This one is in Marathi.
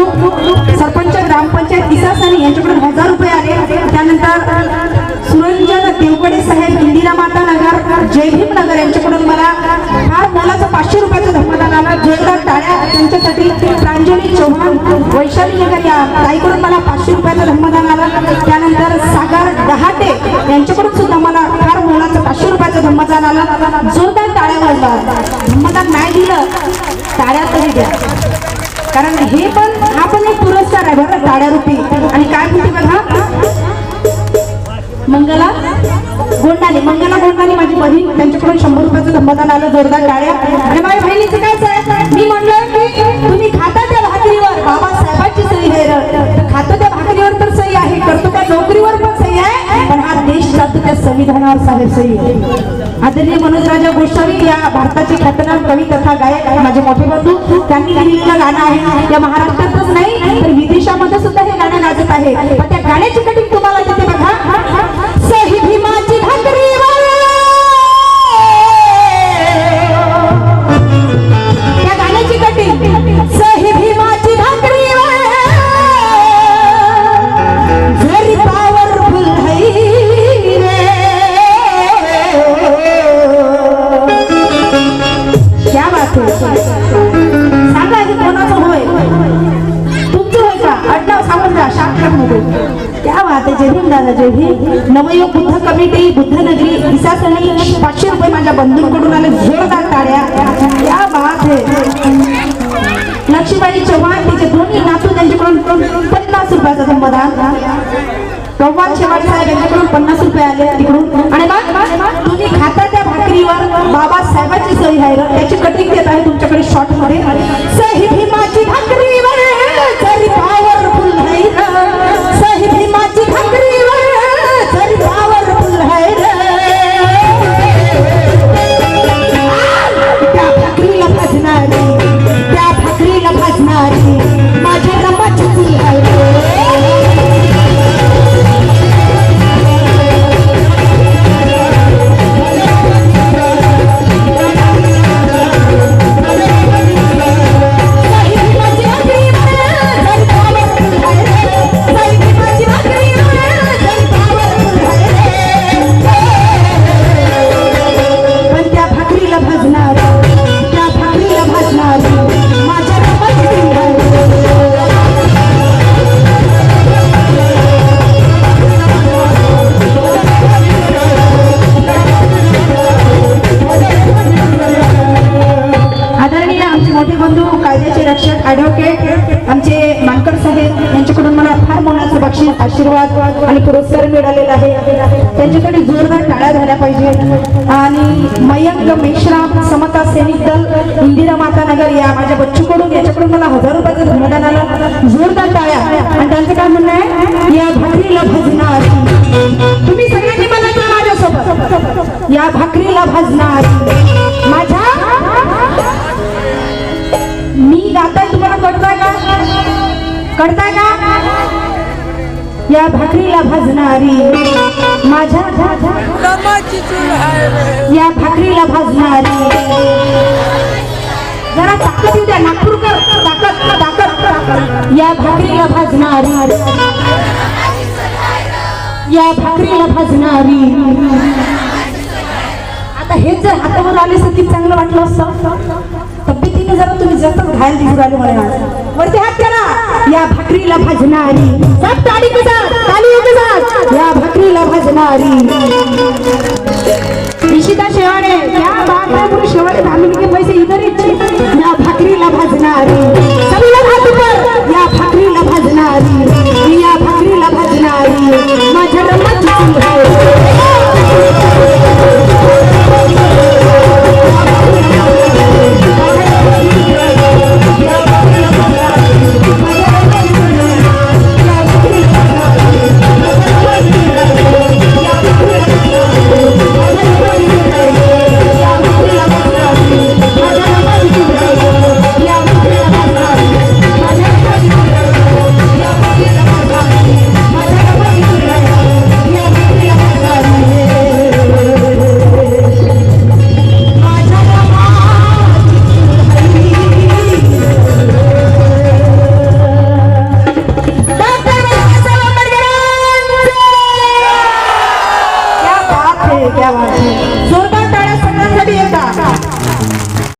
सरपंच ग्रामपंचायत इसासानी यांच्याकडून हजार रुपये आले. त्यानंतर सुरंजन देवगडे साहेब इंदिरा माता नगर जयभीम नगर यांच्याकडून मला फार मोलाचं पाचशे रुपयाचं धर्मदान आलं जोरदार टाळ्या त्यांच्यासाठी. प्रांजली चव्हाण वैशाली नगर या ताईकडून मला पाचशे रुपयाचं धर्मदान आलं त्यानंतर सागर डहाटे यांच्याकडून सुद्धा मला फार मोलाचं पाचशे रुपयाचं धर्मदान आलं जोरदार टाळ्या वाजवा. धर्मदान नाही दिलं टाळ्या तरी द्या. कारण हे पण हा पण एक पुरस्कार आहे बरं टाळ्यारूपी आणि काय म्हणते बघा? मंगला गोंडाने मंगला गोंडाने माझी बहीण त्यांच्याकडून शंभर रुपयाचं धम्मदान आलं जोरदार टाळ्या. आणि माझ्या बहिणीचं काय मी म्हणलं की तुम्ही खाता त्या भाकरीवर. बाबासाहेबांची सही आहे तर खातो त्या भाकरीवर तर सही आहे करतो त्या नोकरीवर पण सही आहे. पण हा देश जातो त्या संविधानावर साहेब सही. आहे आदरणीय मनोजराजा गोस्वामी या भारताचे ख्यातनाम कवी तथा गायक आहे माझे मोठे त्यांनी लिहिलेलं गाणं आहे. या महाराष्ट्रातच नाही तर विदेशामध्ये सुद्धा हे गाणं गाजत आहे. पण त्या गाण्याची कटिंग तुम्हाला आहे जय भीम नवयुग बुद्ध कमिटी बुद्धनगरी इसासनी पाचशे रुपये माझ्या बंधूंकडून आले जोरदार टाळ्या. या बात आहे लक्ष्मीबाई चव्हाण तिचे दोन्ही नातू त्यांच्याकडून पन्नास रुपयाचा संपदान प्रभात शेवाट साहेब यांच्याकडून पन्नास रुपये आले तिकडून. आणि मग तुम्ही खाता त्या भाकरीवर बाबासाहेबांची सही आहे त्याची कटिंग देत आहे तुमच्याकडे शॉर्टमध्ये. सही भीमाची भाकरीवर. आदरणीय मोठे बंधू कायद्याचे रक्षक ॲडव्होकेट आमचे मानकर साहेब यांच्याकडून मला फार मोलाचं बक्षीस आशीर्वाद आणि पुरस्कार मिळालेला आहे त्यांच्याकडे जोरदार टाळ्या झाल्या पाहिजे आणि मयंक मेश्राम समता सैनिक दल इंदिरा माता नगर या माझ्या बच्चूकडून याच्याकडून मला हजार रुपयाचं धन्यदान आलं. जोरदार टाळ्या. आणि त्यांचं काय म्हणणं आहे? या भाकरीला भाजणार. तुम्ही सगळ्यांनी मला माझ्यासोबत. या भाकरीला भाजणार. कळताय का या भाकरीला भाजणारी माझ्या या भाकरीला भाजणारी. जरा ताकद येऊ द्या नागपूरकर ताकद ताकद या भाकरीला भाजणारी. या भाकरीला भाजणारी. आता हे जर हातावर आले असतं किती चांगलं वाटलं असतं? तब्येतीने जरा तुम्ही जास्त घायल दिसून मला. आज. वरती हात करा. या भाकरीला भाजणारी. सब ताडी कसा ताली कसा या भाकरीला भाजणारी.